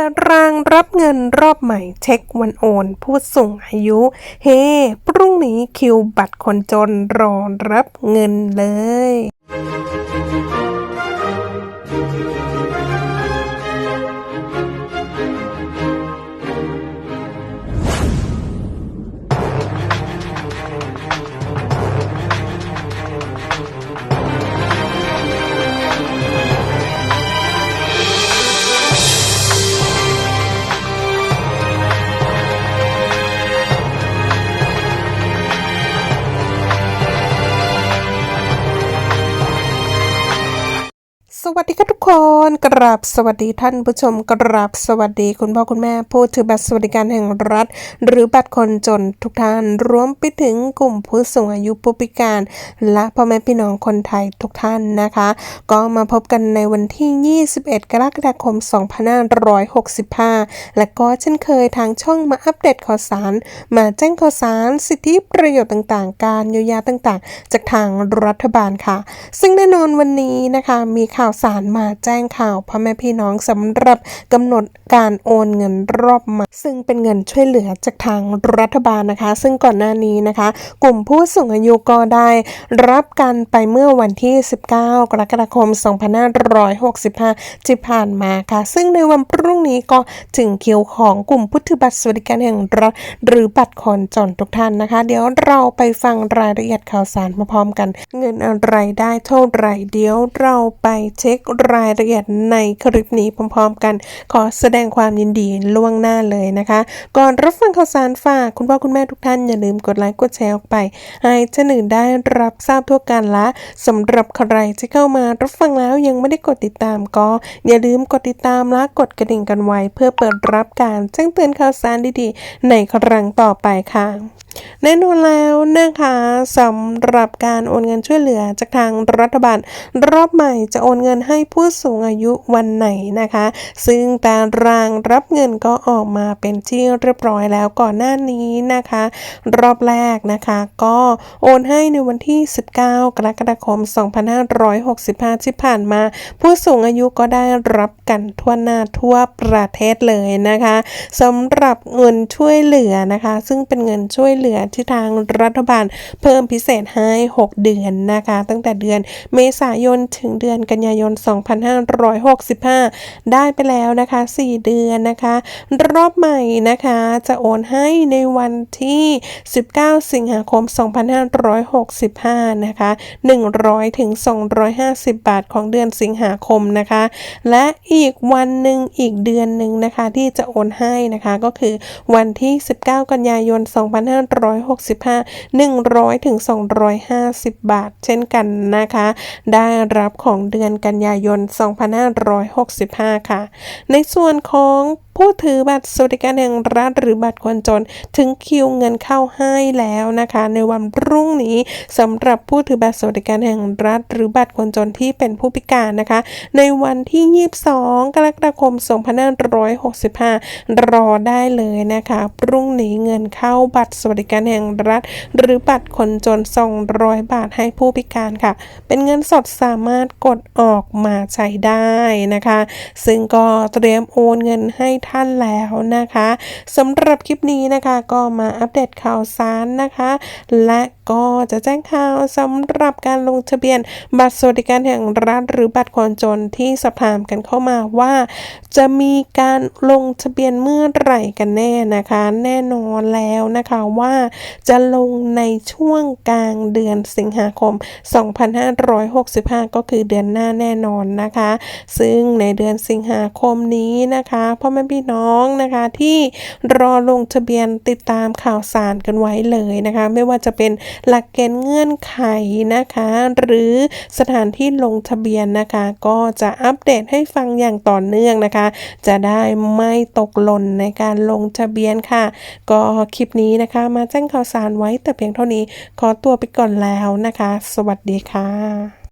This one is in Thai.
ตารางรับเงินรอบใหม่เช็ควันโอน ผู้สูงอายุ เฮพรุ่งนี้คิวบัตรคนจนรอรับเงินเลย สวัสดีค่ะทุกคน กราบสวัสดีท่านผู้ชม กราบสวัสดีคุณพ่อคุณแม่ผู้ถือบัตรสวัสดิการแห่งรัฐ หรือบัตรคนจนทุกท่านรวมไปถึงกลุ่มผู้สูงอายุผู้พิการ และพ่อแม่พี่น้องคนไทยทุกท่านนะคะ ก็มาพบกันในวันที่ 21 กรกฎาคม 2565 และก็เช่นเคยทางช่องมาอัปเดตข่าวสาร มาแจ้งข่าวสารสิทธิประโยชน์ต่างๆ การเยียวยาต่างๆ จากทางรัฐบาลค่ะ ซึ่งแน่นอนวันนี้นะคะมีข่าวสารมาแจ้งข่าวพ่อแม่พี่น้องสำหรับกำหนดการโอนเงินรอบใหม่ซึ่งเป็นเงินช่วยเหลือจากทางรัฐบาลนะคะ ซึ่งก่อนหน้านี้นะคะ กลุ่มผู้สูงอายุก็ได้รับกันไปเมื่อวันที่ 19 กรกฎาคม 2565ที่ผ่านมาค่ะ ซึ่งในวันพรุ่งนี้ก็ถึงคิวของกลุ่มผู้ถือบัตรสวัสดิการแห่งรัฐหรือบัตรคนจนทุกท่านนะคะ เดี๋ยวเราไปฟังรายละเอียดข่าวสารมาพร้อมกัน เงินอะไรได้เท่าไหร่เดี๋ยวเราไปเช็ช็ครายละเอียดในคลิปนี้พร้อมๆกัน ขอแสดงความยินดีล่วงหน้าเลยนะคะ ก่อนรับฟังข่าวสารฝากคุณพ่อคุณแม่ทุกท่านอย่าลืมกดไลค์กดแชร์ออกไป ให้ท่านอื่นได้รับทราบทั่วกันละสำหรับใครที่เข้ามารับฟังแล้วยังไม่ได้กดติดตามก็อย่าลืมกดติดตามและกดกระดิ่งกันไว้ เพื่อเปิดรับการแจ้งเตือนข่าวสารดีๆ ในครั้งต่อไปค่ะ แน่นอนแล้วนะคะสำหรับการโอนเงินช่วยเหลือจากทางรัฐบาล รอบใหม่จะโอนเงินให้ผู้สูงอายุวันไหนนะคะ ซึ่งตารางรับเงินก็ออกมาเป็นที่เรียบร้อยแล้วก่อนหน้านี้นะคะ รอบแรกนะคะก็โอนให้ในวันที่ 19 กรกฎาคม 2565 ที่ผ่านมา ผู้สูงอายุก็ได้รับกันทั่วหน้าทั่วประเทศเลยนะคะสำหรับเงินช่วยเหลือนะคะ ซึ่งเป็นเงินช่วยเหลือือที่ทางรัฐบาลเพิ่มพิเศษให้ 6 เดือนนะคะ ตั้งแต่เดือนเมษายนถึงเดือนกันยายน 2565 ได้ไปแล้วนะคะ 4 เดือนนะคะ รอบใหม่นะคะจะโอนให้ในวันที่ 19 สิงหาคม 2565 นะคะ 100 ถึง 250 บาทของเดือนสิงหาคมนะคะ และอีกวันหนึ่งอีกเดือนหนึ่งนะคะที่จะโอนให้นะคะก็คือวันที่ 19 กันยายน2565 100ถึง250 บาท เช่นกันนะคะ ได้รับของเดือนกันยายน 2565 ค่ะ ในส่วนของ ผู้ถือบัตรสวัสดิการแห่งรัฐหรือบัตรคนจน ถึงคิวเงินเข้าให้แล้วนะคะ ในวันพรุ่งนี้สำหรับผู้ถือบัตรสวัสดิการแห่งรัฐ หรือบัตรคนจนที่เป็นผู้พิการนะคะ ในวันที่ 22 กรกฎาคม 2565 รอได้เลยนะคะ พรุ่งนี้เงินเข้าบัตรสวัสดิการแห่งรัฐ หรือบัตรคนจน 200 บาทให้ผู้พิการค่ะ เป็นเงินสดสามารถกดออกมาใช้ได้นะคะ ซึ่งก็เตรียมโอนเงินให้ท่านแล้วนะคะสำหรับคลิปนี้นะคะก็มาอัปเดตข่าวสารนะคะ และ ก็จะแจ้งข่าวสำหรับการลงทะเบียนบัตรสวัสดิการแห่งรัฐหรือบัตรคนจนที่สอบถามกันเข้ามาว่า จะมีการลงทะเบียนเมื่อไหร่กันแน่นะคะ แน่นอนแล้วนะคะว่าจะลงในช่วงกลางเดือนสิงหาคม 2565 ก็คือเดือนหน้าแน่นอนนะคะ ซึ่งในเดือนสิงหาคมนี้นะคะพ่อแม่พี่น้องนะคะที่รอลงทะเบียนติดตามข่าวสารกันไว้เลยนะคะ ไม่ว่าจะเป็นหลักเกณฑ์เงื่อนไขนะคะ หรือสถานที่ลงทะเบียนนะคะ ก็จะอัปเดตให้ฟังอย่างต่อเนื่องนะคะ จะได้ไม่ตกหล่นในการลงทะเบียนค่ะ ก็คลิปนี้นะคะ มาแจ้งข่าวสารไว้แต่เพียงเท่านี้ขอตัวไปก่อนแล้วนะคะ สวัสดีค่ะ